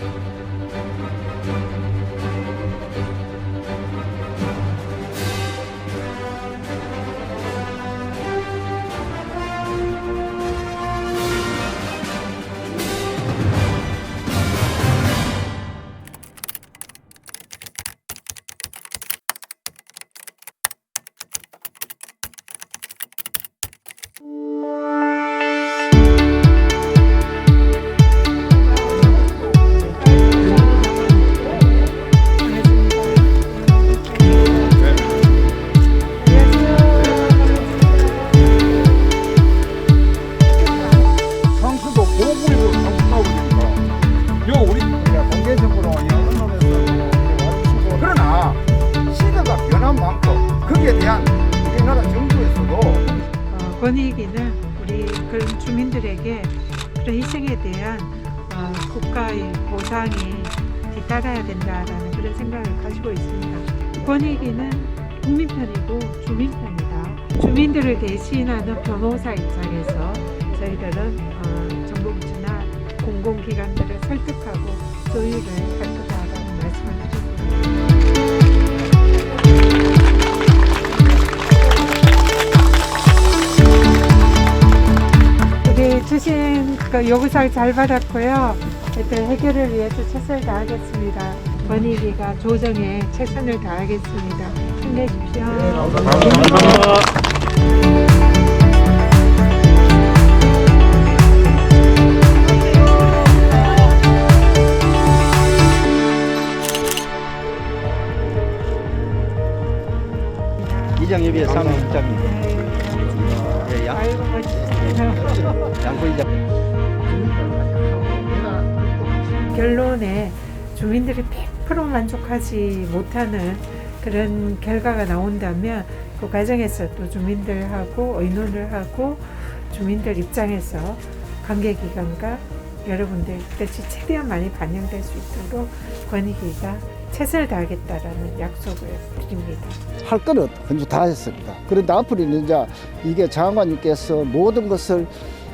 상수 거기에 대한 우리나라 정부에서도 어, 권익위는 우리 그런 주민들에게 그런 희생에 대한 어, 국가의 보상이 뒤따라야 된다라는 그런 생각을 가지고 있습니다. 권익위는 국민 편이고 주민 편이다. 주민들을 대신하는 변호사 입장에서 저희들은 어, 정부 부처나 공공기관들을 설득하고 조율을 할 거다라는 말씀을 드립니다. 주신 그 요구사항 잘 받았고요. 일단 해결을 위해서 최선을 다하겠습니다. 권익위가 조정에 최선을 다하겠습니다. 힘내십시오. 이장협의회 사무 국장님, 네. 예, 양, 아이고. 양부이장. 결론에 주민들이 100% 만족하지 못하는 그런 결과가 나온다면 그 과정에서 또 주민들하고 의논을 하고 주민들 입장에서 관계기관과 여러분들 뜻이 최대한 많이 반영될 수 있도록 권익위가 최선을 다하겠다라는 약속을 드립니다. 할 거는 현재 다 했습니다. 그런데 앞으로는 이제 이게 장관님께서 모든 것을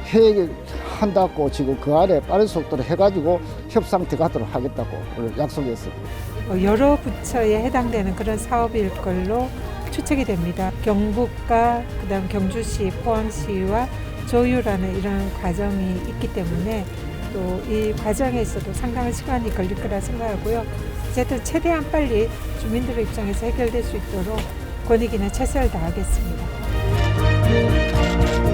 해한다고 지금 그 안에 빠른 속도로 해가지고 협상 들어가도록 하겠다고 오늘 약속했습니다. 어, 여러 부처에 해당되는 그런 사업일 걸로 추측이 됩니다. 경북과 그다음 경주시, 포항시와 조율하는 이런 과정이 있기 때문에 또 이 과정에서도 상당한 시간이 걸릴 거라 생각하고요. 어쨌든 최대한 빨리 주민들의 입장에서 해결될 수 있도록 권익위는 최선을 다하겠습니다. 쭉